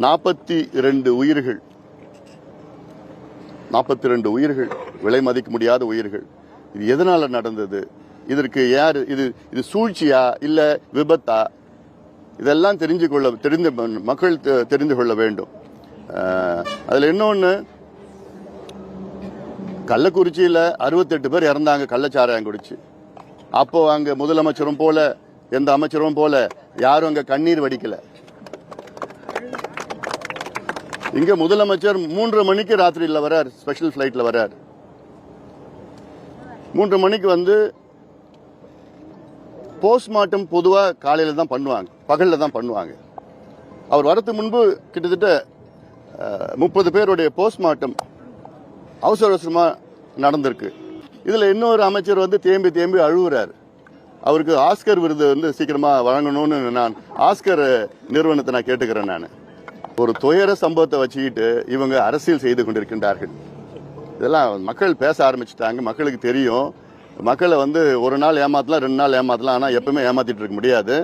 நாற்பத்தி ரெண்டு உயிர்கள். நாற்பத்தி ரெண்டு உயிர்கள். விலை மதிக்க முடியாத உயிர்கள். இது எதனால நடந்தது? இதற்கு யார் இது இது சூழ்ச்சியா இல்ல விபத்தா? இதெல்லாம் தெரிஞ்சு கொள்ள தெரிந்து மக்கள் தெ- தெரிந்து கொள்ள வேண்டும். அதில் இன்னொன்று கள்ளக்குறிச்சியில் அறுபத்தெட்டு பேர் இறந்தாங்க கள்ளச்சாராயம் குடிச்சு அப்போ அங்கே முதலமைச்சரும் போல எந்த அமைச்சரும் போல யாரும் அங்கே கண்ணீர் வடிக்கல. இங்க முதலமைச்சர் மூன்று மணிக்கு ராத்திரியில் வரார் ஸ்பெஷல் ஃப்ளைட்டில் வரார். மூன்று மணிக்கு வந்து போஸ்ட்மார்ட்டம் பொதுவாக காலையில் தான் பண்ணுவாங்க பகலில் தான் பண்ணுவாங்க. அவர் வரதுக்கு முன்பு கிட்டத்தட்ட முப்பது பேருடைய போஸ்ட்மார்ட்டம் அவசர அவசரமாக நடந்திருக்கு. இதில் இன்னொரு அமைச்சர் வந்து தேம்பி தேம்பி அழுகுறாரு அவருக்கு ஆஸ்கர் விருது வந்து சீக்கிரமாக வழங்கணும்னு நான் ஆஸ்கர் நிறுவனத்தை நான் கேட்டுக்கிறேன் நான். ஒரு துயர சம்பவத்தை வச்சுக்கிட்டு இவங்க அரசியல் செய்து கொண்டிருக்கின்றார்கள். இதெல்லாம் மக்கள் பேச ஆரம்பிச்சிட்டாங்க மக்களுக்கு தெரியும். மக்களை வந்து ஒரு நாள் ஏமாத்தலாம் ரெண்டு நாள் ஏமாத்தலாம் ஆனால் எப்பவுமே ஏமாத்திட்டு இருக்க முடியாது.